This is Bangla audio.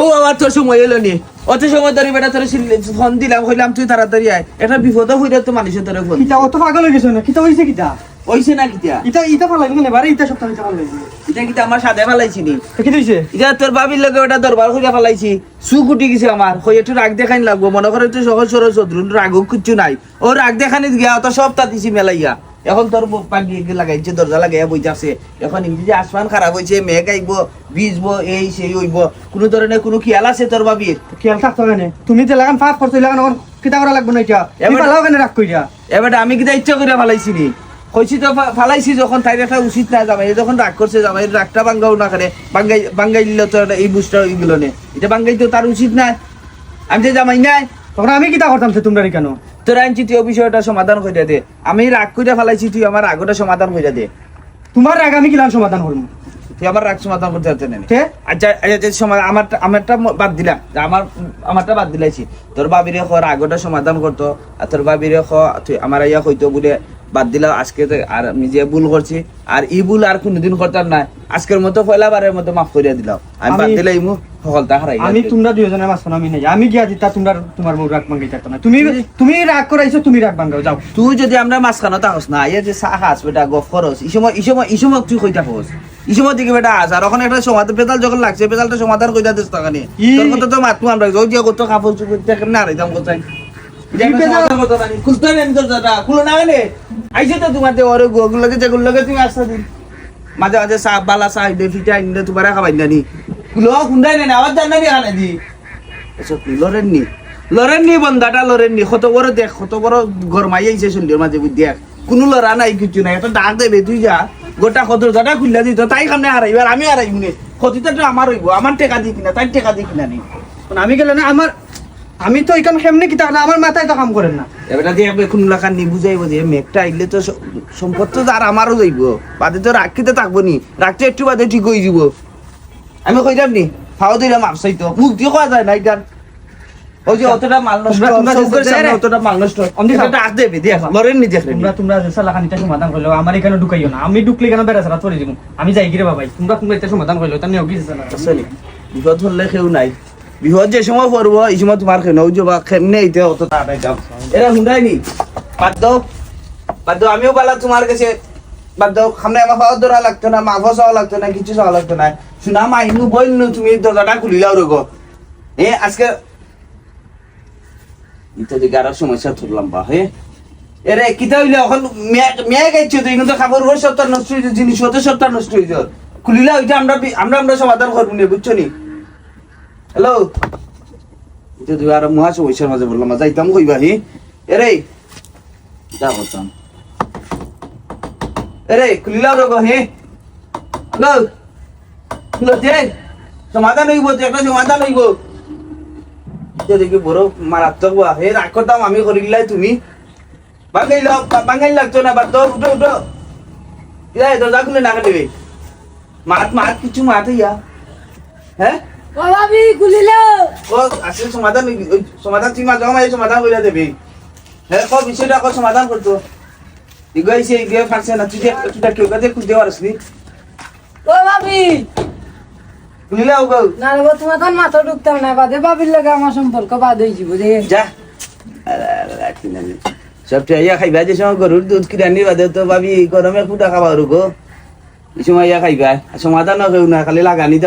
ও বাবা তোর সময় এলো নি। অত সময় ধরে বেটা তোর ফোন দিলাম কইলাম তুই তাড়াতাড়ি আয়। একটা বিপদ হইলে তো মানুষের তোর ফোন কিতা অত পাগল হয়ে গেছো না? কিতা হইছে কিতা? হইছে না কিতা? ইটা ইটা ভালো লাগে না বারে ইটা সপ্তাহ ইটা ভালো লাগে এটা কিতা আমার সাথে ফেলাইছি নি। কি হইছে? এটা তোর বাবির লগে ওটা দরবার হইয়া ফেলাইছি চুক উঠি গেছে আমার। কই একটু রাগ দেখানি লাগবো। মনে করে তুই সহজ সরল শত্রু রাগও কিচ্ছু নাই। ও রাগ দেখানি গিয়া তো সব তাতিছি মেলাইয়া। এখন তোর পাগি লাগাইছে দরজা লাগাইয়া বইতাছে এখন ইংরেজি আসমান খারাপ হয়েছে মেঘ আইব ভিজবো এই সেই হইব। কোনো ধরনের কোনো খেয়াল আছে তোর বাবির? খেয়াল থাকতো কেনে তুমি যে লাগান ফাঁক করছ লাগান এখন কিতা করা লাগবে না এটা? এবার- এবার লাও কেনে রাগ কইরা? এবার আমি কিটা ইচ্ছা করে ফালাইছি নি? কইছি তো ফালাইছি যখন তাই একটা উচিত না জামাই। যখন রাগ করছে জামাই রাগটা বাঙ্গাও না করে বাঙ্গাই বাঙ্গাই দিল তো এই বুঝটা এইগুলো নে। এটা বাঙ্গাই তো তার উচিত না আমি তো জামাই নাই তখন আমি কিতা করতাম সে তোমরা কেন? তোর আইন চিঠি বিষয়টা সমাধান করে দে। আমি রাগ করে ফেলাইছি তুই আমার রাগটা সমাধান করে দে। তোমার রাগ আমি কিলাম সমাধান করব তুই আমার রাগ সমাধান করতে পারতে না আচ্ছা আচ্ছা আমার আমারটা বাদ দিলাম। আমার আমারটা বাদ দিলাইছি। তোর বাবিরে খ রাগটা সমাধান করতো আর তোর বাবিরে খ তুই আমার ইয়া হইতো বলে বাদ দিলাম আজকে আর আমি যে ভুল করছি আর ই ভুল আর কোনোদিন করতাম না আজকের মতো পয়লা বারের মতো মাফ করিয়া দিলাম আমি বাদ দিলাই মু সকলটা হারাই আমি তোমরা দুইজনের মাছ আমি নাই। আমি গিয়া দিতা তোমরা তোমার মুখ রাগ না তুমি তুমি রাগ করাইছো তুমি রাগ ভাঙ্গাও যাও। তুই যদি আমরা মাঝখানে থাকস না ইয়ে যে চাহ খাস বেটা গফ খরচ এই সময় এই সময় এই সময় তুই কইতা খোঁজ এই সময় দিকে বেটা আস আর ওখানে একটা সমাধান পেতাল যখন লাগছে পেতালটা সমাধান কইতা দিস ই- তোর কথা তো মাতু আমরা যাও যে কত কাপড় চুপড় দেখেন না রে দাম কোথায় খুলতে নেন তোর খুলো না কেনে আইছে তো তোমার ওরে গোগুলোকে যেগুলো তুমি আসতে দিন। মাঝে মাঝে চা বালা চা দে ফিটা আইনে তোমার খাবাই নানি খুলো খুন্দাই নেন আবার জান নানি খানে দি। এসব লরেন নি? লরেন নি বন্ধাটা লরেন নি। কত বড় দেখ কত বড় গরমাই আইছে সন্ধ্যের মাঝে বুঝ দেখ। কোনো লড়া নাই কিছু নাই। একটা ডাক দেবে তুই যা। গোটা কত দাদা খুললা দিত তাই সামনে হারাইবার আমি হারাইব নে। ক্ষতিটা তো আমার হইব আমার টেকা দি কিনা তাই টেকা দি কিনা নি। আমি গেলে না আমার আমি তো এখানে কেমনি কিতা না আমার মাথায় তো কাম করেন না। এবারে দিয়ে এখন লাখান নি বুঝাইব যে মেঘটা আইলে তো সম্পদ তো আর আমারও যাইব। বাদে তো রাখিতে থাকব নি। রাখতে একটু বাদে ঠিক হয়ে যাব আমি কইলাম নি? ফাও দিলাম আপসাই তো মুখ দিয়ে কোয়া যায় না এটার ওই যে অতটা মাল নষ্ট অতটা মাল নষ্ট। এটা ডাক দেবে দেখ লরেন নি দেখলেন তোমরা তোমরা যে সালা খানিটা সমাধান করল আমার এখানে ঢুকাইও না। আমি ঢুকলে কেন বেড়া সারা করে দিব আমি যাই গিরে বাবাই। তোমরা তোমরা এটা সমাধান করল তার নিয়ে গিয়েছে আসলে বিপদ হলে কেউ নাই। বিপদ যে সময় পড়ব, এই সময় তোমার কেন ওই যে বা কেমনে এইতে অত তাড়াতাড়ি যাও এরা হুন্ডাই নি? বাদ দাও বাদ দাও আমিও বালা তোমার কাছে। বাদ দাও সামনে আমার খাওয়া ধরা লাগতো না মাফা চাওয়া লাগতো না, কিছু চাওয়া লাগতো না। শুনা মাইনু বইনু তুমি দরজাটা খুলিলাও রোগ এ, আজকে ইতো দিকে আরও সমস্যা ধরলাম বা হে। এরে কিতা হইলে এখন মেয়ে গাইছো তুই কিন্তু খাবার উপর সপ্তাহ নষ্ট হয়েছে জিনিস হতে সপ্তাহ নষ্ট হয়েছে খুলিলা ওইটা আমরা আমরা আমরা সমাধান করব নি বুঝছ নি? হ্যালো এটা তুই আর মহা সমস্যার মাঝে বললাম যাইতাম কইবা হি। এরে যা বলতাম এরে খুলিলা রোগ হে। হ্যালো হ্যালো দে সমাধান হইব তো একটা সমাধান হইব এটা দেখি বড় মারাত্মক বা হে রাগ করতাম আমি করিলাই তুমি। বাঙ্গাইল বাঙ্গাইল লাগতো না? বাদ দাও উঠো উঠো। ইয়া দরজা খুলে না দেবে মাত মাত, কিছু মাত ইয়া। হ্যাঁ ও ভাবি খুলিল। ও আসলে সমাধান ওই সমাধান দেবে। হ্যাঁ কো বিষয়টা কো সমাধান করতো ইগে না তুই দেখ তুই কেউ কাছে খুঁজতে পারিস নি। ও ভাবি খুলিলে ওগো না রে তোমার তখন মাথা ঢুকতাম না বাদে ভাবির লাগে আমার সম্পর্ক বাদ হয়ে যাব রে। যা। আরে, আরে, রাখি না রে। সব ইয়া খাইবা যে সময় গরুর দুধ কিনে আনি বাদে তো ভাবি গরমে ফুটা এই সময় ইয়া খাইবা সমাধান কেউ না খালি লাগানি